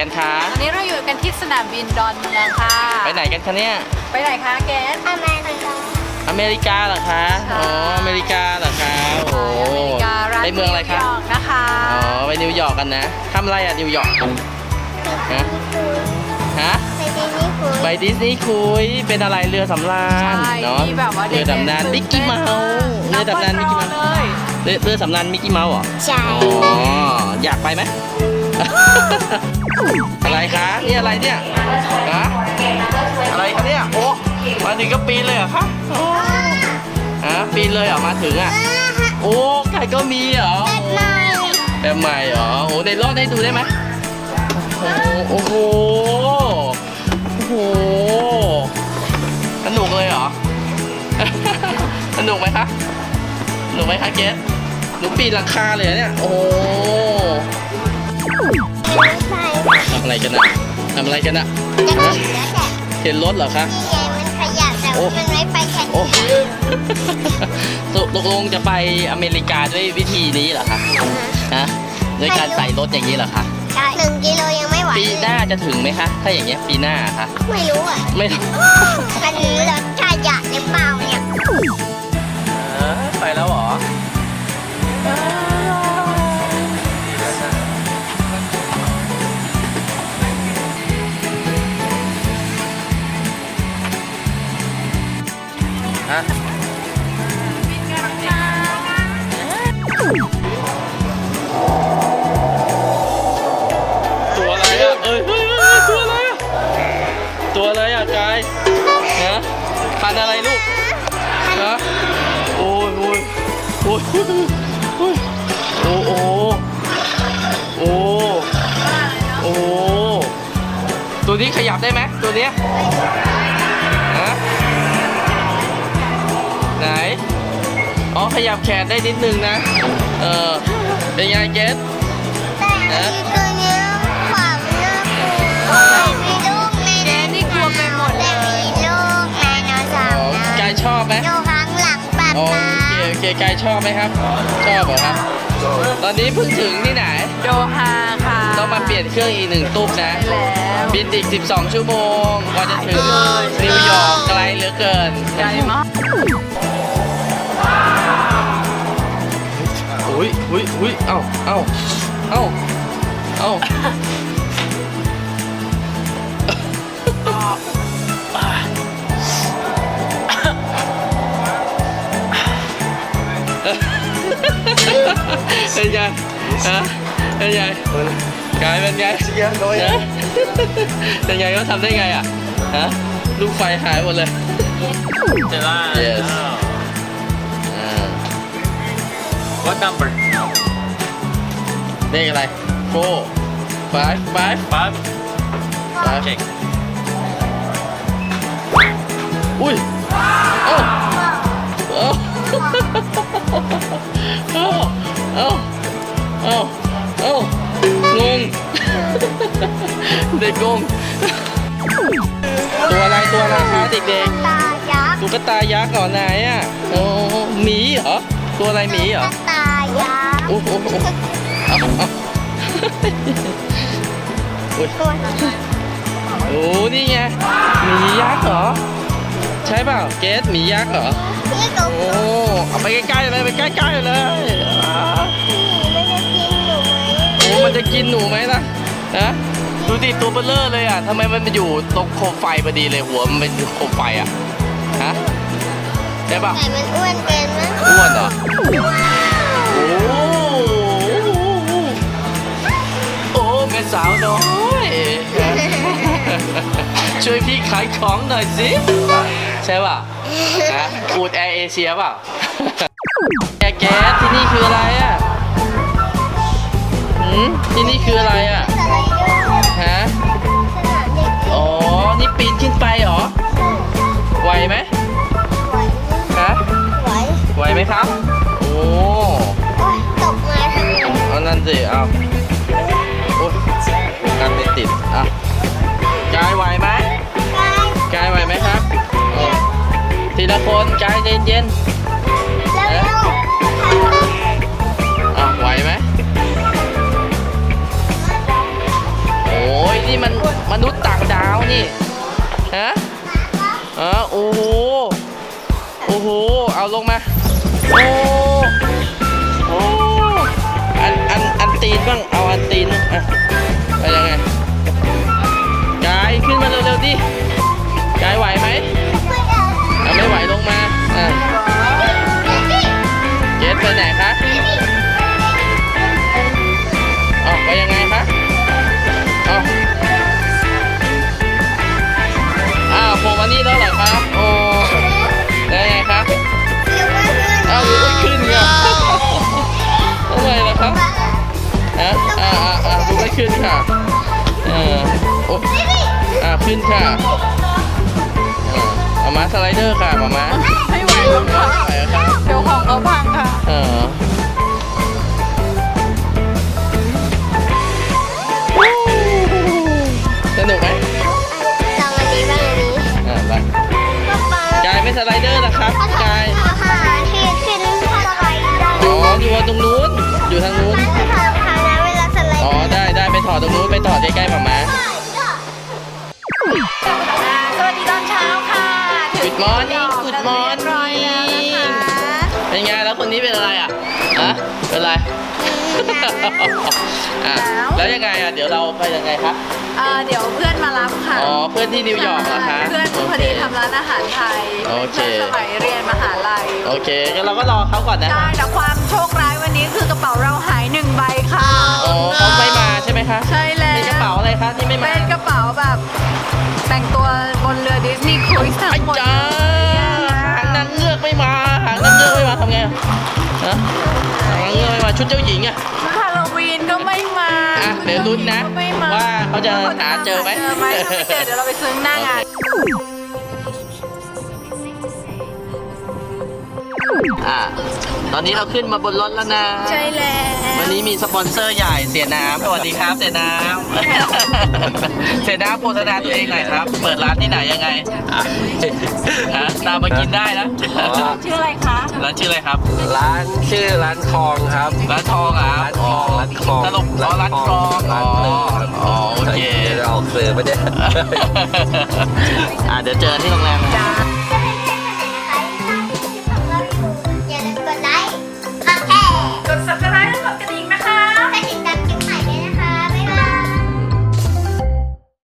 กันคะวันนี้เราอยู่กันที่สนามบินดอนเมืองค่ะ ไปไหนกันคะเนี่ยไปไหนคะเกสอเมริกาอเมริกาเหรอคะใช่อ๋ออเมริกาเหรอคะโอ้อเมริการัฐไปเมืองอะไรคะนิวยอร์กนะคะอ๋อไปนิวยอร์กกันนะทำอะไรอะนิวยอร์กฮะฮะไปดิสนีย์ฟูดไปดิสนีย์คุยเป็นอะไรเรือสำราญใช่เนาะมีแบบว่าเรือดำน้ำมิกกี้เมาส์เรือดำน้ำมิกกี้เมาส์เลยเรือเรือสำราญมิกกี้เมาส์เหรอใช่อ๋ออยากไปไหม อะไรคะนี่อะไรเนี่ยฮะอะไรคะเนี่ยโอ้มาถึงก็ปีนเลยเหรอคะโอ้ฮะปีนเลยเหรอมาถึงอะโอ้ไก่ก็มีเหรอแบบใหม่เหรอโอ้ในรอดให้ดูได้ไหมโอ้โหโอ้โหสนุกเลยเหรอสนุกไหมคะสนุกไหมคะเกสหนูปีนหลังคาเลยเหรอเนี่ยโอ้ โหใช่ทำอะไรกันอะทำอะไรกันอะจะฮะถึงแล้วแต่เห็นรถเหรอคะนี่ไงมันขยับแต่ว่ามันไม่ไปแค่โอ้นี้ตกตกลงจะไปอเมริกาด้วยวิธีนี้เหรอคะฮะด้วยการใส่รถอย่างนี้เหรอคะใช่หนึ่งกิโลยังไม่ไหวปีหน้าจะถึงไหมคะ ถ้าอย่างเงี้ยปีหน้าอะคะไม่รู้อะไม่รู้อันนี้รถขยะหรือเปล่าเนี่ยเออไปแล้วเหรอ ฮะตัวอะไรอะเอ้ยเฮ้ยเฮ้ยตัวอะไรอะตัวอะไรอะกายฮะพันธุ์อะไรลูกฮะโอ้ยโอ้ยโอ้ยโอ้ยโอ้โอ้โอ้โอ้ตัวนี้ขยับได้ไหมตัวเนี้ย อ๋อ ขยับแขนได้นิดนึงนะ เออ เป็นไงเกสแต่อันนี้ตัวเนี้ยขวามันน่ากลัวมีลูกในเกสนี่กลัวไปหมดเลแต่ยมีลูกไดโนเสาอ๋อร์นะกายชอบไหมอยู่ข้างหลังป๊าอ๋อป๊าโอเคโอเคกายชอบไหมครับ ชอบเหรอครับ ตอนนี้เพิ่งถึงที่ไหน โดฮาค่ะต้องมาเปลี่ยนเครื่องอีกหนึ่งตุ๊บนะใช่แล้วบินอีก 12 ชั่วโมงกว่าจะถึงนิวยอร์กไกลเหลือเกิน ใหญ่มาก อุ้ยอุ้ยอุ้ยเอ้าเอ้าเอ้าเอ้าเป็นไงฮะเป็นไงกายเป็นไงฮะเป็นไงเขาทำได้ไงอะฮะลูกไฟหายหมดเลย Stella. Yes. Oh. อ่ What number? เลขอะไร four five five Five. five Check. อุ้ยเอ้าเอ้าเอ้าเอ้าเอ้าเอ้างงเด็กงงตัวอะไรตัวอะไรคะเด็กตายักษ์ๆตุ๊กตายักษ์เหรอไหนอะโอ้หมีเหรอ ตัวอะไรหมีเหรอตา ยักษ์โอ้โหเอาเอาอุ้ยตัวโอ้นี่ไงหมียักษ์เหรอ ใช่เปล่าเกสหมียักษ์เหรอพี่ตุ๊กโอ้เอาไปใกล้ๆเลยไปใกล้ๆเลยอ่ามันจะกินหนูไหมโอ้มันจะกินหนูไหมล่ะฮะดูดิตัวเบลเลอร์เลยอะทำไมมันมาอยู่ตรงโคมไฟพอดีเลยหัวมันเป็นโคมไฟอะฮะใช่ป่ะแต่มันอ้วนเกินมั้งอ้วนเหรอโอ้ สาวน้อย ช่วยพี่ขายของหน่อยสิ ใช่ป่ะนะอูดแอร์เอเชียเปล่าแอร์แก๊สที่นี่คืออะไรอะหืมที่นี่คืออะไรอะสไลเดอร์ฮะสนามเด็กอ๋อ นี่ปีนขึ้นไปเหรอ ไหวไหมไหวฮะไหวไหวไหมครับ โอ้โอ๊ยตกมาทำไมเอานั่นสิเอาะกายไหวไหมกายไหวไหมครับโอ้ทีละคนกายเย็นเย็นอะไหวไหมโอ้ยนี่มันมนุษย์ต่างดาวนี่ฮะอ๋อโอ้โหโอ้โหเอาลงมาโอ้โหอันอันอันตีนบ้างเอาอันตีนอะ มาเร็วๆดิกายไหวไหมอะไม่ไหวลงมาอะเกสไปไหนคะออกไปยังไงคะออกอ้าวโผล่มานี่แล้วเหรอคะโอ้ได้ไงคะอ้าวไม่ขึ้นไงทำไมล่ะครับอะอ่าอ่าอ่าดูไม่ขึ้นค่ะเออโอ้ อ่าขึ้นค่ะอ่าเอามาสไลเดอร์ค่ะมามาไม่ไหวแล้วค่ะไหวแล้วครับเดี๋ยวของเขาพังค่ะ เออสนุกไหมอ่าไปกายไม่สไลเดอร์นะครับกายอ๋ออยู่ตรงนู้นอยู่ทางนู้นอ๋อได้ได้ไปถอดตรงนู้นไปถอดใกล้ๆหมามาอ่า Good morning Good เรียบร้อยแล้วนะคะเป็นไงแล้วคนนี้เป็นอะไรอะฮะเป็นอะไรอะแล้วยังไงอะเดี๋ยวเราไปยังไงครับเอ่อเดี๋ยวเพื่อนมารับค่ะอ๋อเพื่อนที่นิวยอร์กเหรอคะเพื่อนพอดีทำร้านอาหารไทยโอเคพื่อนสมัยเรียนมหาลัยโอเคงั้นเราก็รอเขาก่อนนะใช่แต่ความโชคร้ายวันนี้คือกระเป๋าเราหายหนึ่งใบค่ะอ๋อเขาไม่มาใช่ไหมคะใช่แล้วเป็นกระเป๋าอะไรคะที่ไม่มาเป็นกระเป๋าแบบ ชุดเจ้าหญิงอะชุดฮาโลวีนก็ไม่มาอะเดี๋ยวลุ้นนะก็ไม่มาว่าเขาจะหาเจอไหม เจอไหมถ้าไม่เจอเดี๋ยวเราไปซื้อหน้างาน อะตอนนี้เราขึ้นมาบนรถแล้วนะใช่แล้ว วันนี้มีสปอนเซอร์ใหญ่เสียน้ำสวัสดีครับเสียน้ำ เสียน้ำโฆษณาตัวเองหน่อยครับ เปิดร้านที่ไหนยังไงฮะตามมากินได้นะอ๋อชื่ออะไรคะ ร้านชื่ออะไรครับ ร้านชื่อร้านทองครับ ร้านทองอะร้านทองร้านทองสรุปอ๋อร้านทองร้านหนึ่งครับอ๋อโอเคเดี๋ยวเราออกสื่อไม่ได้อะเดี๋ยวเจอที่โรงแรมนะจ้า